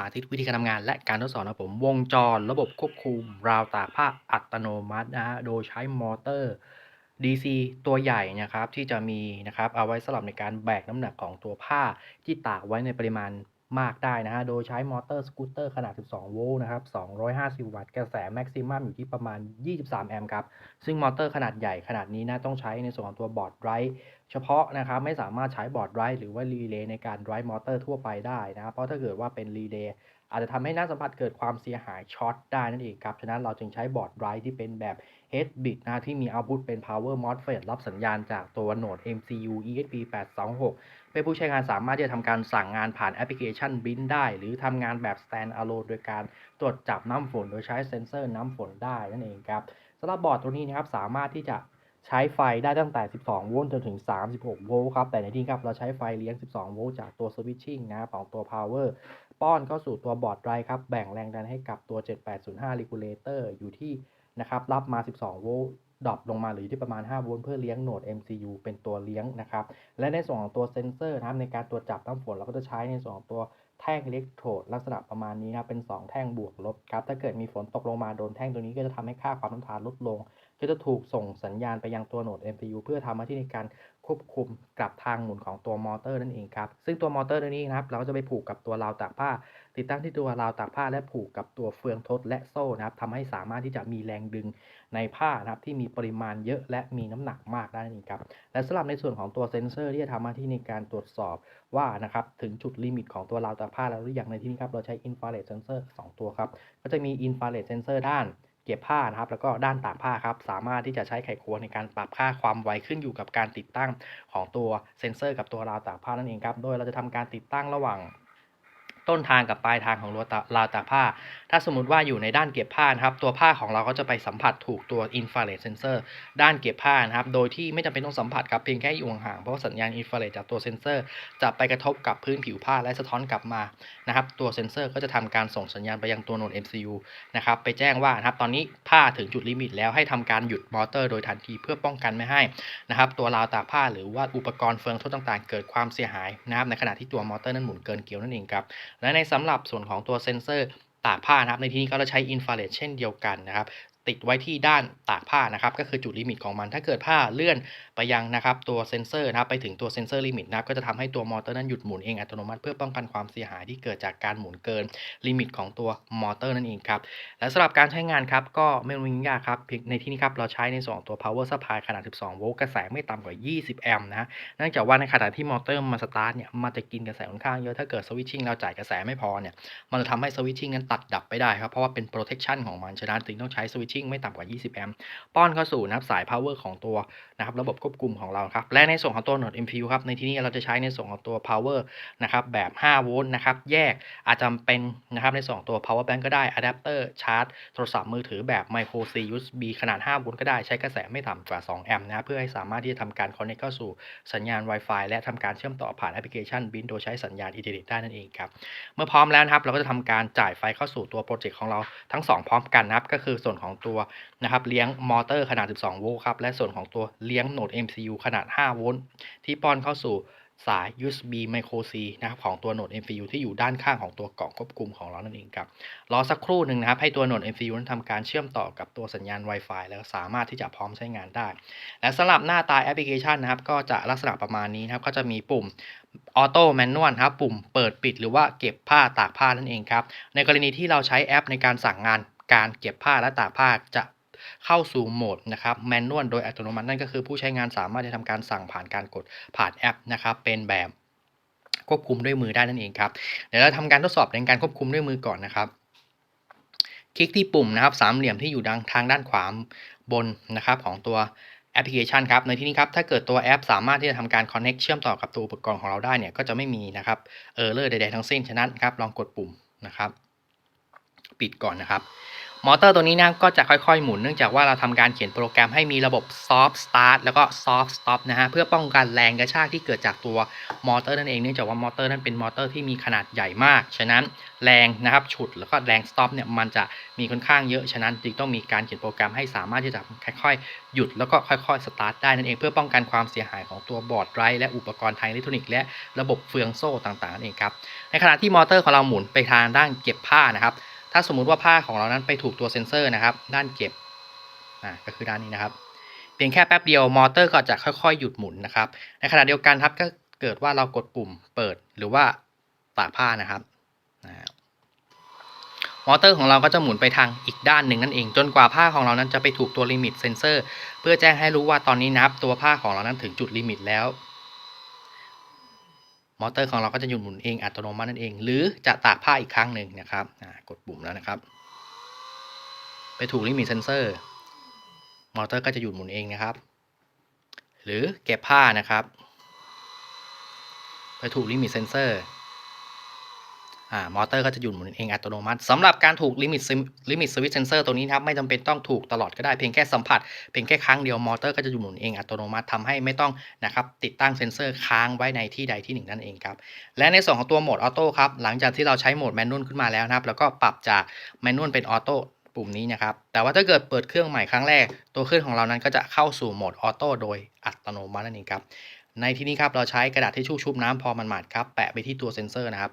สาธิตวิธีการทำงานและการทดสอบนะผมวงจรระบบควบคุม ราวตากผ้าอัตโนมัตินะฮะโดยใช้มอเตอร์ DC ตัวใหญ่นะครับที่จะมีนะครับเอาไว้สำหรับในการแบกน้ำหนักของตัวผ้าที่ตากไว้ในปริมาณ มากได้นะฮะ โดยใช้มอเตอร์สกูตเตอร์ขนาด 12 โวลต์นะครับ 250 วัตต์ กระแสแม็กซิมัมอยู่ที่ประมาณ 23 แอมป์ครับ ซึ่งมอเตอร์ขนาดใหญ่ขนาดนี้นะต้องใช้ในส่วนของตัวบอร์ดไรท์เฉพาะนะครับไม่สามารถใช้บอร์ดไรท์หรือว่ารีเลย์ในการไรท์มอเตอร์ทั่วไปได้นะ เพราะถ้าเกิดว่าเป็นรีเลย์อาจจะทำให้น้าสัมผัสเกิดความเสียหายช็อตได้นั่นเองครับ ฉะนั้นเราจึงใช้บอร์ดไรท์ที่เป็นแบบ head bit นะที่มีเอาพุตเป็น power MOSFET รับสัญญาณจากตัวโหนด MCU ESP826 เป็นผู้ใช้งานสามารถที่จะทำการสั่งงานผ่านแอปพลิเคชัน Bin ได้ หรือทำงานแบบ stand alone โดยการตรวจจับน้ำฝนโดยใช้เซ็นเซอร์น้ำฝนได้นั่นเองครับสำหรับบอร์ดตัวนี้นะครับสามารถที่จะใช้ไฟได้ตั้งแต่ 12 โวลต์จนถึง 36 โวลต์ครับ แต่ในที่นี้ครับเราใช้ไฟเลี้ยง 12 โวลต์จากตัว switching นะของตัว power ป้อนเข้าสู่ตัวบอร์ดไรครับ แบ่งแรงดันให้กับตัว 7805 regulator อยู่ที่ นะครับรับมา 12 โวลต์ดรอปลงมาหรืออยู่ที่ประมาณ 5 โวลต์เพื่อเลี้ยงโหนด MCU เป็นตัวเลี้ยงนะครับ และในส่วนของตัวเซนเซอร์นะครับในการตรวจจับน้ำฝนเราก็จะใช้ในส่วนของตัวแท่งอิเล็กโทรดลักษณะประมาณนี้นะเป็น 2 แท่งบวกลบครับถ้าเกิดมีฝนตกลงมาโดนแท่งตัวนี้ก็จะทำให้ค่าความต้านทานลดลง ก็จะถูกส่งสัญญาณไปยังตัวโหนด MCU เพื่อทำหน้าที่ในการควบคุมกลับทางหมุนของตัวมอเตอร์นั่นเองครับซึ่งตัวมอเตอร์ตัวนี้นะครับเราก็จะไปผูกกับตัวราวตากผ้า ติดตั้งที่ตัวราวตากผ้าและผูกกับตัวเฟืองทดและโซ่นะครับทำให้สามารถที่จะมีแรงดึงในผ้านะครับที่มีปริมาณเยอะและมีน้ำหนักมากได้นั่นเองครับและสำหรับในส่วนของตัวเซ็นเซอร์ที่จะทำหน้าที่ในการตรวจสอบว่านะครับถึงจุดลิมิตของตัวราวตากผ้าแล้วหรือยังในที่นี้ครับเราใช้อินฟราเรดเซนเซอร์2ตัวครับก็จะมีอินฟราเรดเซนเซอร์ด้านเก็บผ้านะครับแล้วก็ด้านตากผ้าครับสามารถที่จะใช้ไขควงในการปรับค่าความไวขึ้นอยู่กับการติดตั้งของตัวเซ็นเซอร์ กับตัวราวตากผ้านั่นเองครับโดยเราจะทำการติดตั้งระหว่าง ต้นทางกับปลายทางของราวตากผ้า ถ้าสมมติว่าอยู่ในด้านเก็บผ้านะครับ ตัวผ้าของเราก็จะไปสัมผัสถูกตัวอินฟราเรดเซนเซอร์ด้านเก็บผ้านะครับ โดยที่ไม่จำเป็นต้องสัมผัสครับเพียงแค่อยู่ห่างเพราะสัญญาณอินฟราเรดจากตัวเซนเซอร์ จะไปกระทบกับพื้นผิวผ้าและสะท้อนกลับมานะครับ ตัวเซนเซอร์ก็จะทำการส่งสัญญาณไปยังตัวโนด MCU นะครับไปแจ้งว่านะครับตอนนี้ผ้าถึงจุดลิมิตแล้วให้ทำการหยุดมอเตอร์โดยทันทีเพื่อป้องกันไม่ให้นะครับตัวราวตากผ้าหรือว่าอุปกรณ์เฟืองทดต่างๆ เกิดความเสียหายนะครับในขณะที่ตัวมอเตอร์นั้นหมุนเกินเกลียวนั่นเองครับและในสำหรับส่วนของตัวเซนเซอร์ตากผ้านะครับในที่นี้ก็จะใช้อินฟราเรดเช่นเดียวกันนะครับ ติดไว้ที่ด้านตากผ้านะครับก็คือจุดลิมิตของมัน ถ้าเกิดผ้าเลื่อนไปยังนะครับตัวเซนเซอร์นะครับไปถึงตัวเซนเซอร์ลิมิตนะครับก็จะทำให้ตัวมอเตอร์นั้นหยุดหมุนเองอัตโนมัติเพื่อป้องกันความเสียหายที่เกิดจากการหมุนเกินลิมิตของตัวมอเตอร์นั่นเองครับและสำหรับการใช้งานครับก็ไม่ยุ่งยากครับในที่นี้ครับเราใช้ในส่วนของตัว power supply ขนาด 12 โวลต์กระแสไม่ต่ำกว่า 20 แอมป์นะเนื่องจากว่าในขณะที่มอเตอร์มันสตาร์ทเนี่ยมันจะกินกระแสค่อนข้างเยอะถ้าเกิดสวิตชิ่งเราจ่ายกระแสไม่พอเนี่ยมันจะทำให้สวิตชิ่งนั้นตัดดับไปได้ครับเพราะว่าเป็น protection ของมันฉะนั้นจึงต้องใช้สวิตชิ่งไม่ต่ำกว่า 20 แอมป์ป้อนเข้าสู่นะครับสาย power ของตัวนะครับระบบควบคุมของเราครับและในส่วนของตัวโหนด MPU ครับในที่นี้เราจะใช้ในส่วนของตัว power นะครับแบบ 5 โวลต์นะครับแยกอาจจะเป็นนะครับในส่วนของตัว power bank ก็ได้อะแดปเตอร์ชาร์จโทรศัพท์มือถือแบบ micro C USB ขนาด 5 โวลต์ก็ได้ใช้กระแสไม่ต่ำกว่า 2 แอมป์นะเพื่อให้สามารถที่จะทำการ connect เข้าสู่สัญญาณ Wi-Fi และทำการเชื่อมต่อผ่านแอปพลิเคชัน Bin โดยใช้สัญญาณอินเทอร์เน็ตได้นั่นเองครับเมื่อพร้อมแล้วนะครับเราก็จะทำการจ่ายไฟเข้าสู่ตัวโปรเจกต์ของเราทั้ง 2 พร้อมกันนะครับก็คือส่วนของตัวนะครับเลี้ยงมอเตอร์ขนาด 12 โวลต์ครับ และส่วนของตัวเลี้ยงโหนด MCU ขนาด 5 โวลต์ที่ป้อนเข้าสู่สาย USB Micro C นะครับของตัวโหนด MCU ที่อยู่ด้านข้างของตัวกล่องควบคุมของเรานั่นเองครับ รอสักครู่หนึ่งนะครับให้ตัวโหนด MCU นั้นทำการเชื่อมต่อกับตัวสัญญาณ Wi-Fi แล้วสามารถที่จะพร้อมใช้งานได้ และสำหรับหน้าตาแอปพลิเคชันนะครับก็จะลักษณะประมาณนี้นะครับก็จะมีปุ่มออโต้แมนนวลครับปุ่มเปิดปิดหรือว่าเก็บผ้าตากผ้านั่นเองครับในกรณีที่เราใช้แอปในการสั่งงาน การเก็บผ้าและตากผ้าจะเข้าสู่โหมดนะครับแมนนวลโดยอัตโนมัตินั่นก็คือผู้ใช้งานสามารถจะทำการสั่งผ่านการกดผ่านแอปนะครับเป็นแบบควบคุมด้วยมือได้นั่นเองครับเดี๋ยวเราทำการทดสอบในการควบคุมด้วยมือก่อนนะครับ คลิกที่ปุ่มนะครับสามเหลี่ยมที่อยู่ดังทางด้านขวาบนนะครับของตัวแอปพลิเคชันครับในที่นี้ครับถ้าเกิดตัวแอปสามารถที่จะทำการ Connect เชื่อมต่อกับตัวอุปกรณ์ของเราได้เนี่ยก็จะไม่มีนะครับเออร์เลอร์ใดๆทั้งสิ้นฉะนั้นครับลองกดปุ่มนะครับ ปิดก่อนนะครับ มอเตอร์ตัวนี้นะก็จะค่อยๆ หมุนเนื่องจากว่าเราทำการเขียนโปรแกรมให้มีระบบ soft start แล้วก็ soft stop นะฮะเพื่อป้องกันแรงกระชากที่เกิดจากตัวมอเตอร์นั่นเองเนื่องจากว่ามอเตอร์นั้นเป็นมอเตอร์ที่มีขนาดใหญ่มาก ฉะนั้นแรงนะครับฉุดแล้วก็แรง stop เนี่ยมันจะมีค่อนข้างเยอะฉะนั้นจึงต้องมีการเขียนโปรแกรมให้สามารถที่จะค่อยๆ หยุดแล้วก็ค่อยๆ start ได้นั่นเองเพื่อป้องกันความเสียหายของตัวบอร์ดไรและอุปกรณ์ทางอิเล็กทรอนิกส์และระบบเฟืองโซ่ต่างๆนั่นเองครับในขณะที่มอเตอร์ของเราหมุนไปทางด้านเก็บผ้านะครับ ถ้าสมมุติว่าผ้าของเรานั้นไปถูกตัวเซ็นเซอร์นะครับ ด้านเก็บอ่าก็คือด้านนี้นะครับ เพียงแค่แป๊บเดียวมอเตอร์ก็จะค่อยๆ หยุดหมุนนะครับ ในขณะเดียวกันครับก็เกิดว่าเรากดปุ่มเปิดหรือว่าตากผ้านะครับนะฮะมอเตอร์ของเราก็จะหมุนไปทางอีกด้านหนึ่งนั่นเอง จนกว่าผ้าของเรานั้นจะไปถูกตัวลิมิตเซนเซอร์ เพื่อแจ้งให้รู้ว่าตอนนี้นับตัวผ้าของเรานั้นถึงจุดลิมิตแล้ว มอเตอร์ของเราก็จะหยุดหมุนเองอัตโนมัตินั่นเอง หรือจะตากผ้าอีกครั้งหนึ่งนะครับกดปุ่มแล้วนะครับ ไปถูกลิมิตเซนเซอร์มอเตอร์ก็จะหยุดหมุนเองนะครับ หรือเก็บผ้านะครับ ไปถูกลิมิตเซนเซอร์ มอเตอร์ก็จะหยุดหมุนเองอัตโนมัติสำหรับการถูกลิมิตลิมิตสวิตช์เซนเซอร์ตัวนี้ครับไม่จำเป็นต้องถูกตลอดก็ได้เพียงแค่สัมผัสเพียงแค่ครั้งเดียวมอเตอร์ก็จะหยุดหมุนเองอัตโนมัติทำให้ไม่ต้องนะครับติดตั้งเซนเซอร์ค้างไว้ในที่ใดที่หนึ่งนั่นเองครับและในส่วนของตัวโหมดออโต้ครับหลังจากที่เราใช้โหมดแมนนวลขึ้นมาแล้วนะครับแล้วก็ปรับจากแมนนวลเป็นออโต้ปุ่มนี้นะครับแต่ว่าถ้าเกิดเปิดเครื่องใหม่ครั้งแรก ตัวเครื่องของเรานั้นก็จะเข้าสู่โหมดออโต้โดยอัตโนมัตินั่นเองครับในที่นี้ครับเราใช้กระดาษทิชชู่ชุบน้ำพอมันหมาดครับแปะไปที่ตัวเซนเซอร์นะครับ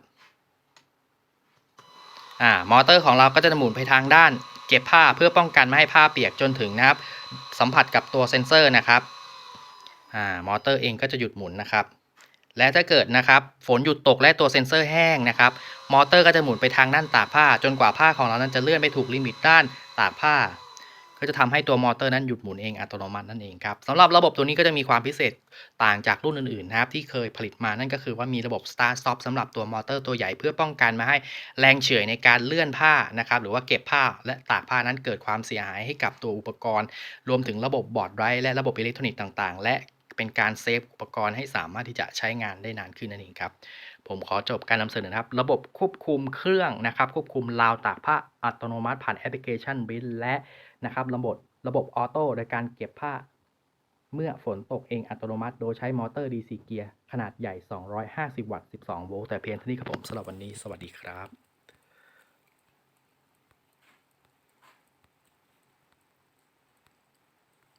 อ่ามอเตอร์ของเราก็จะหมุนไปทางด้าน เก็บผ้าเพื่อป้องกันไม่ให้ผ้าเปียกจนถึงนะครับ สัมผัสกับตัวเซ็นเซอร์นะครับอ่ามอเตอร์เองก็จะหยุดหมุนนะครับ และถ้าเกิดนะครับฝนหยุดตกและตัวเซ็นเซอร์แห้งนะครับ มอเตอร์ก็จะหมุนไปทางด้านตากผ้า จนกว่าผ้าของเรานั้นจะเลื่อนไปถูกลิมิตด้านตากผ้า ก็จะทำให้ตัวมอเตอร์นั้นหยุดหมุนเองอัตโนมัตินั่นเองครับสำหรับระบบตัวนี้ก็จะมีความพิเศษต่างจากรุ่นอื่นๆนะครับที่เคยผลิตมานั่นก็คือว่ามีระบบ Start Stop สำหรับตัวมอเตอร์ตัวใหญ่เพื่อป้องกันไม่ให้แรงเฉื่อยในการเลื่อนผ้านะครับหรือว่าเก็บผ้าและตากผ้านั้นเกิดความเสียหายให้กับตัวอุปกรณ์ รวมถึงระบบบอร์ดไรและระบบอิเล็กทรอนิกส์ต่างๆ และ เป็นการเซฟอุปกรณ์ให้สามารถที่จะใช้งานได้นานขึ้นนั่นเองครับ ผมขอจบการนำเสนอครับ ระบบควบคุมเครื่องนะครับ ควบคุมราวตากผ้าอัตโนมัติผ่านแอปพลิเคชันบินและนะครับระบบระบบออโต้โดยการเก็บผ้าเมื่อฝนตกเองอัตโนมัติ โดยใช้มอเตอร์ DC เกียร์ขนาดใหญ่ 250 วัตต์ 12 โวลต์แต่เพียงเท่านี้ครับผมสำหรับวันนี้ สวัสดีครับ